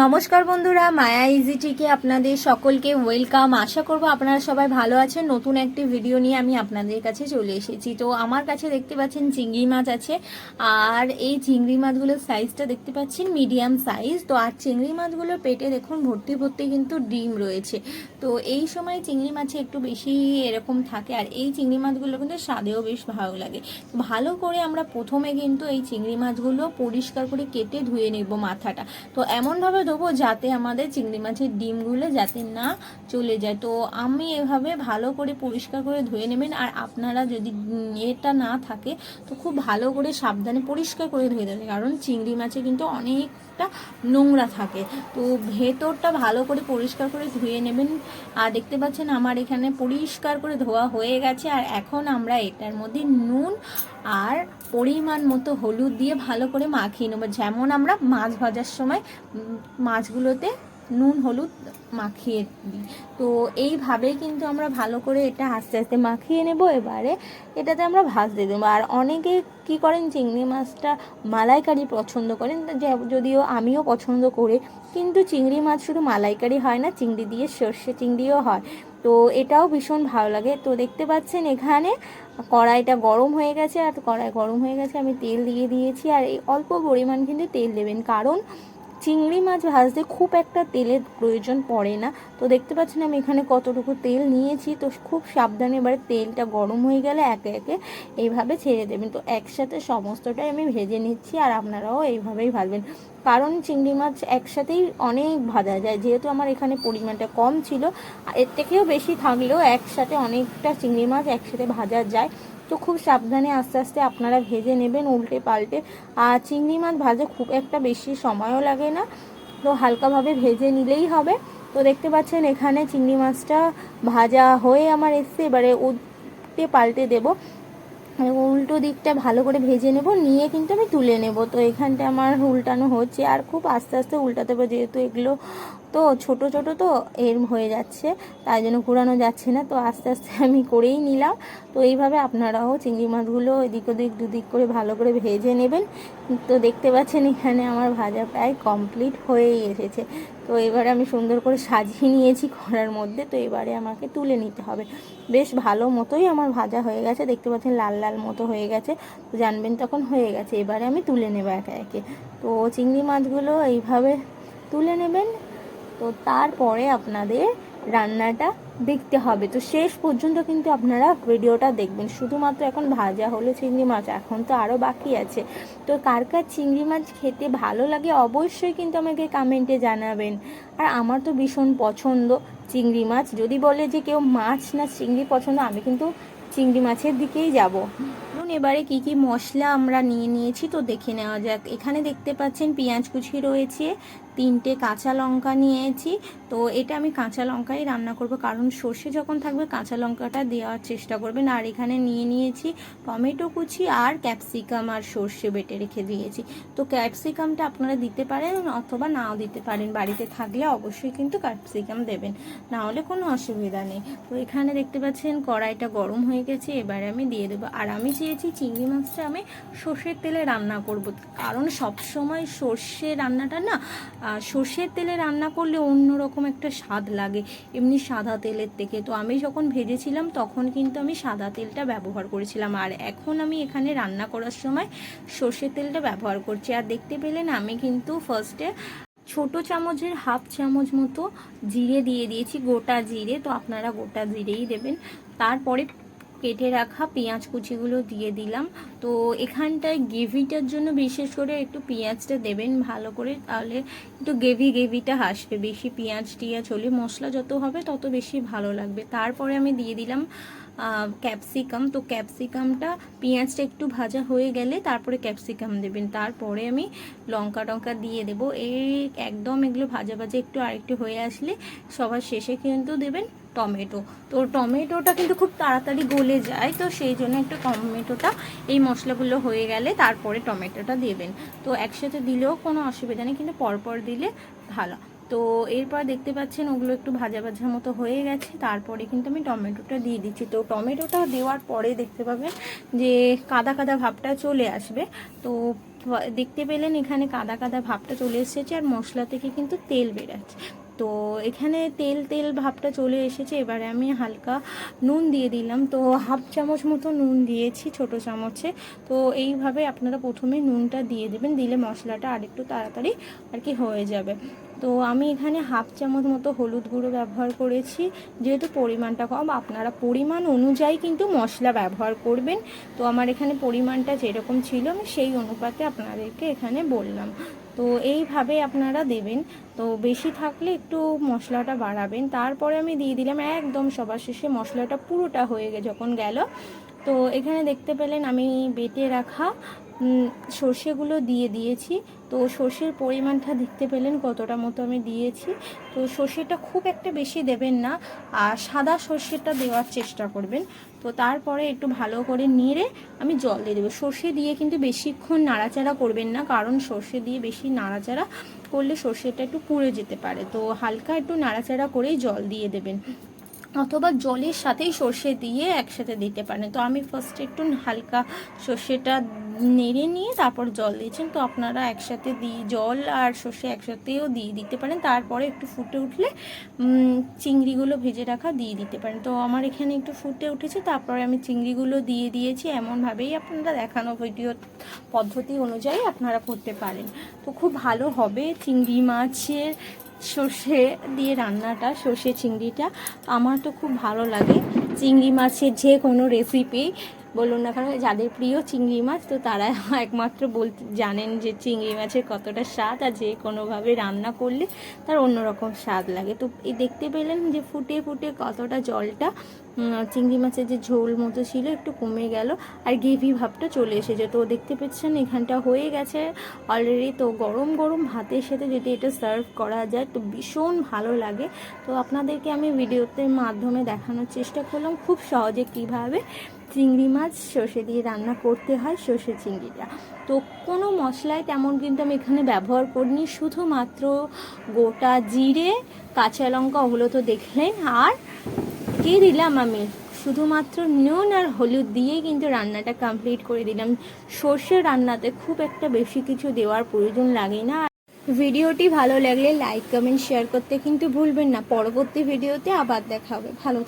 নমস্কার বন্ধুরা, মায়া ইজিটিকে আপনাদের সকলকে ওয়েলকাম আশা করব আপনারা সবাই ভালো আছেন। নতুন একটি ভিডিও নিয়ে আমি আপনাদের কাছে চলে এসেছি। তো আমার কাছে দেখতে পাচ্ছেন চিংড়ি মাছ আছে। আর এই চিংড়ি মাছগুলোর সাইজটা দেখতে পাচ্ছেন মিডিয়াম সাইজ তো আর চিংড়ি মাছগুলোর পেটে দেখুন ভর্তি ভর্তি কিন্তু ডিম রয়েছে। তো এই সময় চিংড়ি মাছে একটু বেশি এরকম থাকে। আর এই চিংড়ি মাছগুলো কিন্তু স্বাদেও বেশ ভালো লাগে। ভালো করে আমরা প্রথমে কিন্তু এই চিংড়ি মাছগুলো পরিষ্কার করে কেটে ধুয়ে নেব মাথাটা। তো এমনভাবে দেবো যাতে আমাদের চিংড়ি মাছের ডিমগুলো যাতে না চলে যায়। তো আমি এভাবে ভালো করে পরিষ্কার করে ধুয়ে নেবেন আর আপনারা যদি এটা না থাকে তো খুব ভালো করে সাবধানে পরিষ্কার করে ধুয়ে দেবেন, কারণ চিংড়ি মাছে কিন্তু অনেকটা নোংরা থাকে। তো ভেতরটা ভালো করে পরিষ্কার করে ধুয়ে নেবেন। আর দেখতে পাচ্ছেন আমার এখানে পরিষ্কার করে ধোয়া হয়ে গেছে। আর এখন আমরা এটার মধ্যে নুন আর পরিমাণ মতো হলুদ দিয়ে ভালো করে মাখিয়ে নেব। যেমন আমরা মাছ ভাজার সময় মাছগুলোতে নুন, হলুদ মাখিয়ে দিই। তো এইভাবেই কিন্তু আমরা ভালো করে এটা আস্তে আস্তে মাখিয়ে নেব। এবারে এটাতে আমরা ভাজতে দেবো। আর অনেকে কি করেন, চিংড়ি মাছটা মালাইকারি পছন্দ করেন। যদিও আমিও পছন্দ করি, কিন্তু চিংড়ি মাছ শুধু মালাইকারি হয় না, চিংড়ি দিয়ে সর্ষে চিংড়িও হয়। তো এটাও ভীষণ ভালো লাগে। তো দেখতে পাচ্ছেন এখানে কড়াইটা গরম হয়ে গেছে। আর কড়াই গরম হয়ে গেছে, আমি তেল দিয়ে দিয়েছি। আর এই অল্প পরিমাণ কিন্তু তেল দেবেন। কারণ চিংড়ি মাছ ভাজতে খুব একটা তেলের প্রয়োজন পড়ে না। তো দেখতে পাচ্ছেন আমি এখানে কতটুকু তেল নিয়েছি। তো খুব সাবধানে এবারে তেলটা গরম হয়ে গেলে একে একে এইভাবে ছেড়ে দেবেন। তো একসাথে সমস্তটাই আমি ভেজে নিচ্ছি আর আপনারাও এইভাবেই ভাজবেন। কারণ চিংড়ি মাছ একসাথেই অনেক ভাজা যায়। যেহেতু আমার এখানে পরিমাণটা কম ছিল, এর থেকেও বেশি থাকলেও একসাথে অনেকটা চিংড়ি মাছ একসাথে ভাজা যায়। তো খুব সাবধানে আস্তে আস্তে আপনারা ভেজে নেবেন উল্টে পাল্টে। আর চিংড়ি মাছ ভাজে খুব একটা বেশি সময়ও লাগে না। তো হালকাভাবে ভেজে নিলেই হবে। তো দেখতে পাচ্ছেন এখানে চিংড়ি মাছটা ভাজা হয়ে আমার এসছে। এবারে উল্টে পাল্টে দেবো। উল্টো দিকটা ভালো করে ভেজে নেব। নিয়ে কিন্তু আমি তুলে নেব। তো এখানটা আমার উল্টানো হচ্ছে। আর খুব আস্তে আস্তে উল্টাতে হবে। যেহেতু এগুলো তো ছোট ছোট তো এর হয়ে যাচ্ছে, তাই জন্য ঘোরানো যাচ্ছে না। তো আস্তে আস্তে আমি করেই নিলাম। তো এইভাবে আপনারাও চিংড়ি মাছগুলো এদিক ওদিক, দুদিক করে ভালো করে ভেজে নেবেন। তো দেখতে পাচ্ছেন এখানে আমার ভাজা প্রায় কমপ্লিট হয়েই এসেছে। তো এবারে আমি সুন্দর করে সাজিয়ে নিয়েছি কড়ার মধ্যে। তো এবারে আমাকে তুলে নিতে হবে। বেশ ভালো মতোই আমার ভাজা হয়ে গেছে। দেখতে পাচ্ছেন লাল লাল মতো হয়ে গেছে। তো জানবেন তখন হয়ে গেছে। এবারে আমি তুলে নেব একে একে। তো চিংড়ি মাছগুলো এইভাবে তুলে নেবেন। তো তারপরে আপনাদের রান্নাটা দেখতে হবে। তো শেষ পর্যন্ত কিন্তু আপনারা ভিডিওটা দেখবেন। শুধুমাত্র এখন ভাজা হলো চিংড়ি মাছ, এখন তো আরও বাকি আছে। তো কার কার চিংড়ি মাছ খেতে ভালো লাগে অবশ্যই কিন্তু আমাকে কমেন্টে জানাবেন। আর আমার তো ভীষণ পছন্দ চিংড়ি মাছ। যদি বলে যে কেউ মাছ না চিংড়ি পছন্দ, আমি কিন্তু চিংড়ি মাছের দিকেই যাব। ধরুন এবারে কি কি মশলা আমরা নিয়ে নিয়েছি, তো দেখে নেওয়া যাক। এখানে দেখতে পাচ্ছেন পেঁয়াজ কুচি রয়েছে তিনটে কাঁচা লঙ্কা নিয়েছি। তো এটা আমি কাঁচা লঙ্কাই রান্না করব, কারণ সর্ষে যখন থাকবে কাঁচা লঙ্কাটা দেওয়ার চেষ্টা করবেন। আর এখানে নিয়ে নিয়েছি টমেটো কুচি আর ক্যাপসিকাম আর সর্ষে বেটে রেখে দিয়েছি। তো ক্যাপসিকামটা আপনারা দিতে পারেন অথবা নাও দিতে পারেন। বাড়িতে থাকলে অবশ্যই কিন্তু ক্যাপসিকাম দেবেন, না হলে কোনো অসুবিধা নেই। তো এখানে দেখতে পাচ্ছেন কড়াইটা গরম হয়ে গেছে, এবারে আমি দিয়ে দেবো। আর আমি চেয়েছি চিংড়ি মাছটা আমি সর্ষের তেলে রান্না করব, কারণ সব সময় সর্ষে রান্নাটা না সর্ষের তেলে রান্না করলে অন্যরকম একটা স্বাদ লাগে। এমনি সাদা তেলের থেকে। তো আমি যখন ভেজেছিলাম, তখন কিন্তু আমি সাদা তেলটা ব্যবহার করেছিলাম। আর এখন আমি এখানে রান্না করার সময় সর্ষের তেলটা ব্যবহার করছি। আর দেখতে পেলেন, আমি কিন্তু ফার্স্টে ছোট চামচের হাফ চামচ মতো জিরে দিয়ে দিয়েছি, গোটা জিরে। তো আপনারা গোটা জিরেই দেবেন। তারপরে কেটে রাখা পেঁয়াজ কুচিগুলো দিয়ে দিলাম। তো এখানটায় গ্রেভিটার জন্য বিশেষ করে একটু পেঁয়াজটা দেবেন ভালো করে, তাহলে একটু গ্রেভি গ্রেভিটা আসবে। বেশি পেঁয়াজ টিয়াজ হলে মশলা যত হবে তত বেশি ভালো লাগবে। তারপরে আমি দিয়ে দিলাম ক্যাপসিকাম তো ক্যাপসিকামটা পেঁয়াজটা একটু ভাজা হয়ে গেলে তারপরে ক্যাপসিকাম দেবেন। তারপরে আমি লঙ্কা টঙ্কা দিয়ে দেবো। এই একদম এগুলো ভাজা ভাজা একটু আরেকটু হয়ে আসলে সবার শেষে কিন্তু দেবেন টমেটো। তো টমেটোটা কিন্তু খুব তাড়াতাড়ি গলে যায়, তো সেই জন্য একটু টমেটোটা এই মশলাগুলো হয়ে গেলে তারপরে টমেটোটা দেবেন। তো একসাথে দিলেও কোনো অসুবিধা নেই, কিন্তু পরপর দিলে ভালো। তো এরপর দেখতে পাচ্ছেন ওগুলো একটু ভাজা ভাজা মতো হয়ে গেছে। তারপরে কিন্তু আমি টমেটোটা দিয়ে দিচ্ছি। তো টমেটোটা দেওয়ার পরে দেখতে পাবেন যে কাদা কাদা ভাবটা চলে আসবে। তো দেখতে পেলেন এখানে কাদা কাদা ভাবটা চলে এসেছে আর মশলা থেকে কিন্তু তেল বেরাচ্ছে তো এখানে তেল তেল ভাবটা চলে এসেছে। এবারে আমি হালকা নুন দিয়ে দিলাম। তো হাফ চামচ মতো নুন দিয়েছি ছোট চামচে। তো এইভাবে আপনারা প্রথমে নুনটা দিয়ে দেবেন। দিলে মশলাটা আরেকটু তাড়াতাড়ি আর কি হয়ে যাবে। তো আমি এখানে হাফ চামচ মতো হলুদ গুঁড়ো ব্যবহার করেছি। যেহেতু পরিমাণটা কম, আপনারা পরিমাণ অনুযায়ী কিন্তু মশলা ব্যবহার করবেন। তো আমার এখানে পরিমাণটা যেরকম ছিল, আমি সেই অনুপাতে আপনাদেরকে এখানে বললাম। তো এইভাবে আপনারা দেবেন। তো বেশি থাকলে একটু মশলাটা বাড়াবেন। তারপরে আমি দিয়ে দিলাম একদম সবার শেষে মশলাটা পুরোটা হয়ে যখন গেল। তো এখানে দেখতে পেলেন আমি বেটে রাখা সর্ষেগুলো দিয়ে দিয়েছি। তো সর্ষের পরিমাণটা দেখতে পেলেন কতটা মতো আমি দিয়েছি। তো সর্ষেটা খুব একটা বেশি দেবেন না, আর সাদা সর্ষেটা দেওয়ার চেষ্টা করবেন। তো তারপরে একটু ভালো করে নেড়ে আমি জল দিয়ে দেবো। সর্ষে দিয়ে কিন্তু বেশিক্ষণ নাড়াচাড়া করবেন না, কারণ সর্ষে দিয়ে বেশি নাড়াচাড়া করলে সর্ষেটা একটু পুড়ে যেতে পারে। তো হালকা একটু নাড়াচাড়া করেই জল দিয়ে দেবেন। অথবা জলের সাথেই সর্ষে দিয়ে একসাথে দিতে পারেন। তো আমি ফার্স্ট একটু হালকা সর্ষেটা নেড়ে নিয়ে তারপর জল দিয়েছেন তো আপনারা একসাথে দিয়ে জল আর সর্ষে একসাথেও দিয়ে দিতে পারেন। তারপরে একটু ফুটে উঠলে চিংড়িগুলো ভেজে রাখা দিয়ে দিতে পারেন। তো আমার এখানে একটু ফুটে উঠেছে, তারপরে আমি চিংড়িগুলো দিয়ে দিয়েছি। এমনভাবেই আপনারা দেখানো ভিডিও পদ্ধতি অনুযায়ী আপনারা করতে পারেন। তো খুব ভালো হবে চিংড়ি মাছের সর্ষে দিয়ে রান্নাটা, সর্ষে চিংড়িটা। আমার তো খুব ভালো লাগে। চিংড়ি মাছের যে কোনো রেসিপি বলুন না কারণ যাদের প্রিয় চিংড়ি মাছ, তো তারা একমাত্র বলতে জানেন যে চিংড়ি মাছের কতটা স্বাদ আর যে কোনোভাবে রান্না করলে তার অন্যরকম স্বাদ লাগে। তো এই দেখতে পেলেন যে ফুটে ফুটে কতটা জলটা চিংড়ি মাছের যে ঝোল মতো ছিল একটু কমে গেল। আর গ্রেভি ভাবটা চলে এসেছে। তো দেখতে পাচ্ছেন এখানটা হয়ে গেছে। অলরেডি তো গরম গরম ভাতের সাথে যদি এটা সার্ভ করা যায়, তো ভীষণ ভালো লাগে। তো আপনাদেরকে আমি ভিডিওতে মাধ্যমে দেখানোর চেষ্টা করলাম খুব সহজে কীভাবে চিংড়ি মাছ সর্ষে দিয়ে রান্না করতে হয় সর্ষে চিংড়িটা। তো কোনো মশলায় তেমন কিন্তু আমি এখানে ব্যবহার করিনি, শুধুমাত্র গোটা জিরে, কাঁচা লঙ্কা, ওগুলো তো দেখলেন। আর কি দিলাম আমি। শুধুমাত্র নুন আর হলুদ দিয়েই কিন্তু রান্নাটা কমপ্লিট করে দিলাম। সর্ষে রান্নাতে খুব একটা বেশি কিছু দেওয়ার প্রয়োজন লাগে না। ভিডিওটি ভালো লাগলে লাইক কমেন্ট শেয়ার করতে কিন্তু ভুলবেন না। পরবর্তী ভিডিওতে আবার দেখা হবে। ভালো